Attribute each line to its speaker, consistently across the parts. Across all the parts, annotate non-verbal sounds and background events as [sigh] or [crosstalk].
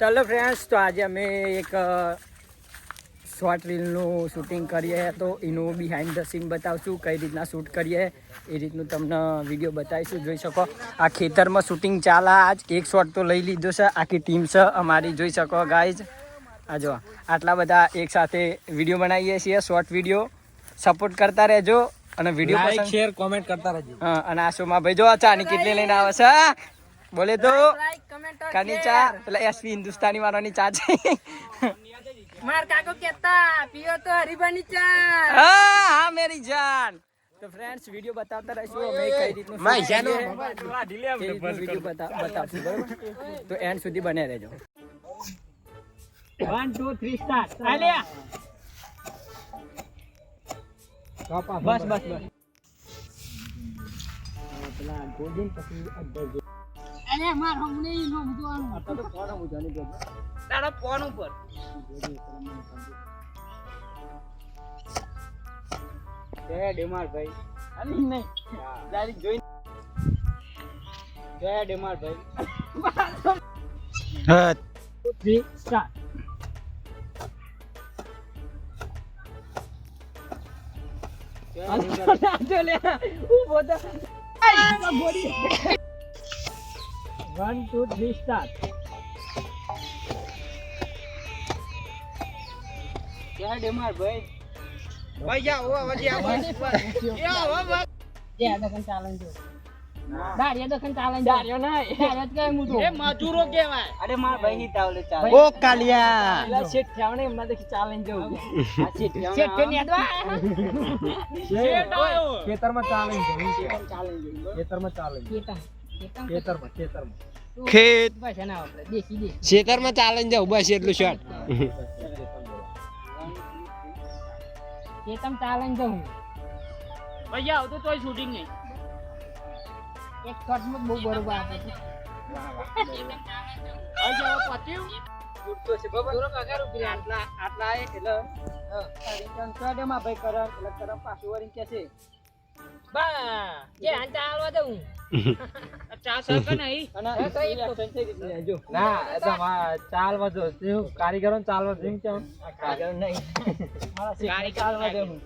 Speaker 1: ચાલો ફ્રેન્ડ્સ તો આજે અમે એક શોર્ટ રીલનું શૂટિંગ કરીએ. તો એનું બિહાઇન્ડ ધ સીન બતાવશું કઈ રીતના શૂટ કરીએ એ રીતનું તમને વીડિયો બતાવીશું. જોઈ શકો આ ખેતરમાં શૂટિંગ ચાલે. આજ એક શોટ તો લઈ લીધો છે આખી ટીમ છે અમારી. જોઈ શકો ગાઈઝ આ જો આટલા બધા એક સાથે વીડિયો બનાવીએ છીએ શોર્ટ વીડિયો સપોર્ટ કરતા રહેજો અને વીડિયો
Speaker 2: લાઈક શેર કોમેન્ટ કરતા રહેજો.
Speaker 1: હા અને આ શોમાં ભાઈ જો આ ચાની કેટલી લઈને આવે છે. બોલે તો. કાની ચા પેલા એસપી હિન્દુસ્તાની વાળાની ચા છે
Speaker 3: માર કાકો કેતા પીઓ તો હરીબાની ચા
Speaker 1: હા હા મેરી જાન તો ફ્રેન્ડ્સ વીડિયો બતાવતા રહીશું અમે કઈ રીતનું shoot કરીએ. એ રીતનું વીડિયો બતા- બતાવશું બરોબર તો એન્ડ સુધી બને રહેજો
Speaker 3: વન ટુ થ્રી સ્ટાર્ટ આલિયા
Speaker 1: બસ બસ બસ પેલા ગોવિંદ પછી અડધો જો.
Speaker 3: અરે માર હમણે નો જોવાનું
Speaker 1: આ તો કોણ હું જાણી ગયો
Speaker 3: તારો ફોન ઉપર.
Speaker 1: જય ડેમાર ભાઈ અલી નહીં. ડાયરેક્ટ જોઈ જય ડેમાર ભાઈ
Speaker 3: થ્રી સ્ટાર્ટ
Speaker 1: જય ડેમાર
Speaker 3: લે ઊભો તો
Speaker 1: વન ટુ થ્રી સ્ટાર્ટ જય ડેમાર ભાઈ?
Speaker 2: ભાઈ જા ઓ વજી આ
Speaker 3: જે દખન ચાલન જો. દાડિયા દખન ચાલન જો.
Speaker 1: દાર્યો નહીં.
Speaker 3: દાડિયા કઈ તો.
Speaker 2: એ મજૂરો કહેવાય.
Speaker 1: અરે માર ભાઈ હી તાવલે ચાલ.
Speaker 2: ઓ કાલિયા.
Speaker 1: પેલા શેઠ થયાવને એમના દેખી ચાલીને જવું આ શેઠ થયાવને
Speaker 3: શેઠ કે નેદવા
Speaker 2: શેઠ આયો.
Speaker 1: ખેતરમાં ચાલીને
Speaker 3: ચાલન જો.
Speaker 1: ખેતરમાં ચાલે
Speaker 3: ખેતર
Speaker 1: ખેતરમાં.
Speaker 4: ખેત.
Speaker 3: ના
Speaker 4: ખેતરમાં ચાલે ને જાવ બસ એટલું શોર્ટ.
Speaker 3: કેતમ ચાલે જો હું
Speaker 2: ભાઈ આવતો તો તોય શૂટિંગ નહીં.
Speaker 3: એક શોટમાં બહુ બરોબર આપે છે.
Speaker 2: જાવ
Speaker 1: છે ઊભી પાછું વળીને કે છે
Speaker 3: બા જે હાન ચાલવા દઉં [laughs]
Speaker 2: ચા સર નહીં?
Speaker 1: અને થઈ જો
Speaker 2: ના ચાલવા કારીગરો ચાલવા દો કેમ
Speaker 1: આ નહીં. મારા શેઠને ચાલવા દે હું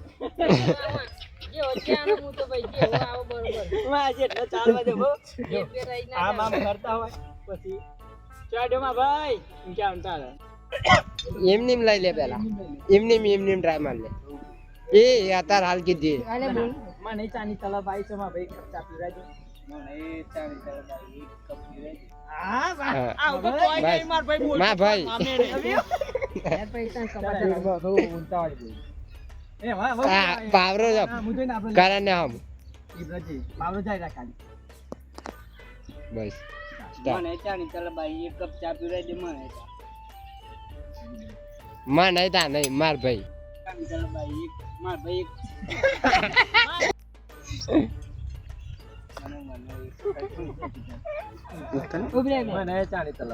Speaker 3: જે વચ્ચે આનો હું તો ભાઈ જે આવો બરોબર.
Speaker 1: મારા શેઠને ચાલવા દે હો.
Speaker 3: જે બે રહી ના
Speaker 1: આમ આમ કરતા હોય પછી સ્ટેડિયમમાં ભાઈ એમ કેમ ચાલે
Speaker 4: લઈ લે પેલા. એમની એમની ટ્રાય માર લે. એ અત્યારે હાલ કીધી.
Speaker 3: અરે બોલ
Speaker 1: ચાની તલબ આવી છે ભાઈ કપ ચા પીવડાવજો મને ચાની તલબ આવી એક કપ પીવડાવજો
Speaker 2: હા
Speaker 4: હા.
Speaker 2: આવ તો તોય
Speaker 4: બસ.
Speaker 2: નહીં માર ભાઈ
Speaker 4: બોલમાં ભાઈ.
Speaker 2: મામે રે. [laughs]
Speaker 4: પાવરો કારણ ને હમ
Speaker 1: પાવરો જાય રાખાલી
Speaker 4: બસ.
Speaker 1: મને ચાની તલબ આવી એક કપ ચા પીવડાવી દે મને
Speaker 4: માં નહીં તા નહીં માર ભાઈ.
Speaker 1: માર ભાઈ એક માર [laughs] ભાઈ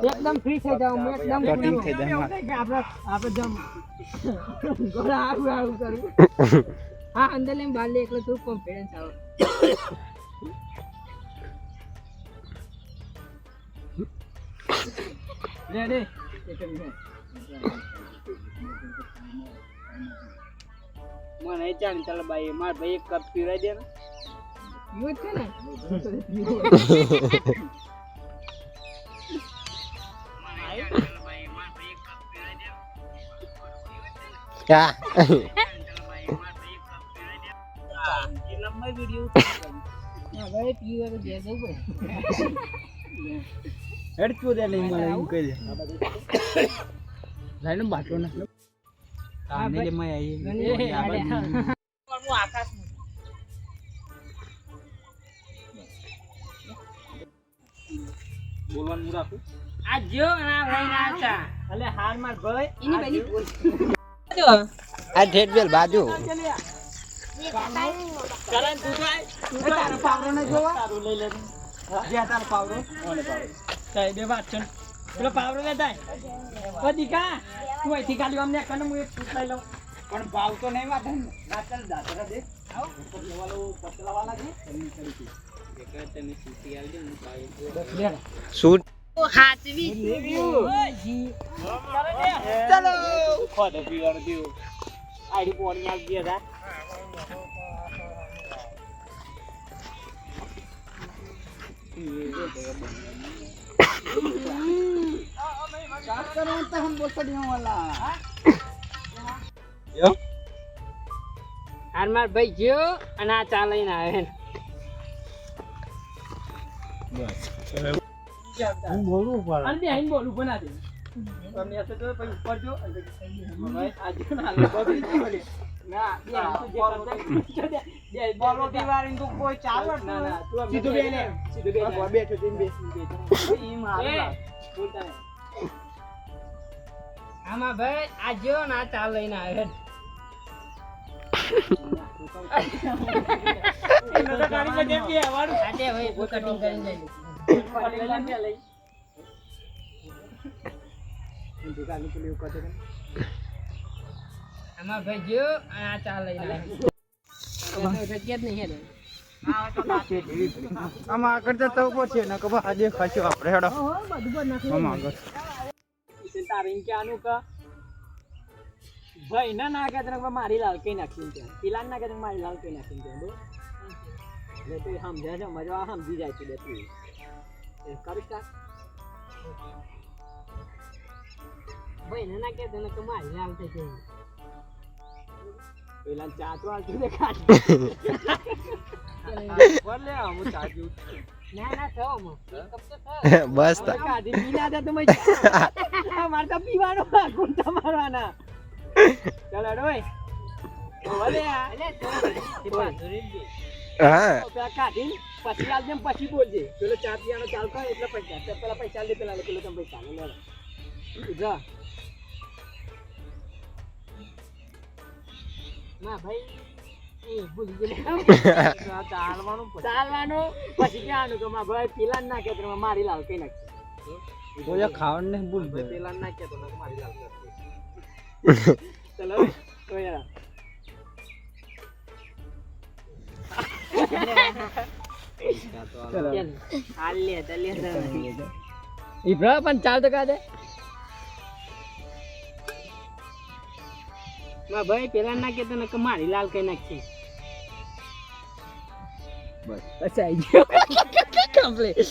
Speaker 3: એકદમ ફ્રી થઈ જાવ એકદમ
Speaker 4: Cutting થઈ જાય
Speaker 1: આપણે આપણે જમ
Speaker 3: ગોળા આવું આવું કરું. હા અંદર લઈને બહાર લે એટલે થોડું કોન્ફિડન્સ આવે.
Speaker 1: લે લે એક મિનિટ મને ચાલે ચાલ ભાઈ મારા ભાઈ એક કપ પીવડાવી દે ને.
Speaker 3: જ પડે
Speaker 1: હેડકું દે નહીં મળે એમ કહી દે લાઈનો બાટલો ને
Speaker 3: ભાઈ.
Speaker 1: લે મય.
Speaker 2: હું આકાશ બોલવાનું હું રાખું
Speaker 3: આ જો ના લઈને આવતા
Speaker 1: અલે હાર માર ભાઈ.
Speaker 3: એની બેની બોલ
Speaker 4: આ ઠેઠ બેલ બાજુ
Speaker 1: કરણ તું જાય તું તારો પાવરો ને જોવા? તારું લઈ લે. જે તારો પાવરો ઓને પાવરો કઈ બે વાત છે. પેલો પાવરો લે જાય ઓ દીકા તું અહીંથી ખાલી અમને કને હું એક લઈ લઉં. પણ ભાવ તો નહીં વાત ના. ચાલ દે. આવ. પતલાવાળો પતલાવાળા છે કરી છે એક તને સૂટી આલી દે હું પાઈ
Speaker 4: શૂટ
Speaker 3: હાચવી જી
Speaker 4: ચલો
Speaker 2: ખોટું પીવાનું થયું આઈડી પોણી આવી ગયા હતા
Speaker 3: હાર માર ભાઈ ગયો અને આ ચા લઈને આવે
Speaker 2: હું બોલવું પડે
Speaker 1: અને બે આઈને બોલું પણ આજે તમે હશે તો પછી ઉપર જો અને ભાઈ આજે ના લે બગડી ગયું બોલે. ના બે આઈને તો જે બે બોલો દિવાળી તો કોઈ ચાલે ના ના તું સીધું બે લે સીધું બે બેઠો તેમ બેસી બેઠો ઈ મારું બોલતા
Speaker 3: આમાં ભાઈ આ જો ને આ ચા લઈને આવે
Speaker 1: એનો તો ગાડીમાં જેમ કે આવવાનું.
Speaker 3: આજે ભાઈ કટિંગ કરીને આમાં ભાઈ જો અને આ ચા લઈને આવે જગ્યા જ નહીં હેડે
Speaker 2: આમાં આગળ જતા ઉપર છે ને કે આપણે હેડો આમાં આગળ
Speaker 1: ભાઈ ના ના કે મારી લાલ કઈ નાખીને ત્યાં પેલા ના કે મારી લાલ કઈ નાખી ત્યાં બરોબર એટલે તું સમજે છે મજા સમજી જાય છે બે તું એ કરીશ કાં?
Speaker 3: ભાઈ ને ના કહેતો ને કે મારી લાલ થઈ ગઈ
Speaker 1: પેલા ચા તો આવતું દે ખાલી. બોલ હું ચા પીઉં
Speaker 3: ના ના થયો માં કપ તો થયો
Speaker 4: બસ
Speaker 1: હવે ખાધી પી ના જાય તો મય આ મારે તો પીવાનો ગુંટા મારવાના ચાલ હેડો ઓય. આ.
Speaker 3: અલે થયો એ પાછું જ દે.
Speaker 4: હા.
Speaker 1: પછી આવજે પછી બોલજે. પેલો ચા પીવાનો ચાલુ કરે એટલે પૈસા. તો પેલા પૈસા લે પેલા પેલો તમે પૈસા લે લે જા.
Speaker 3: ના ભાઈ ભૂલી ગયેલો
Speaker 1: ચાલવાનું ચાલવાનું પછી કહેવાનું કે માં ભાઈ પેલા ના કે મારી લાલ કઈ નાખશે
Speaker 2: કોઈ ખાવાનું નહીં ભૂલ
Speaker 1: પેલા ના કે મારી લાલ [laughs] ચલો ઇબ્રા પણ ચાલ તો છે
Speaker 3: ના ભાઈ પેલા ના કહેતો ને કે મારી લાલ કઈ નાખી
Speaker 1: બસ આવી ગયો. [laughs] કમ્પ્લીટ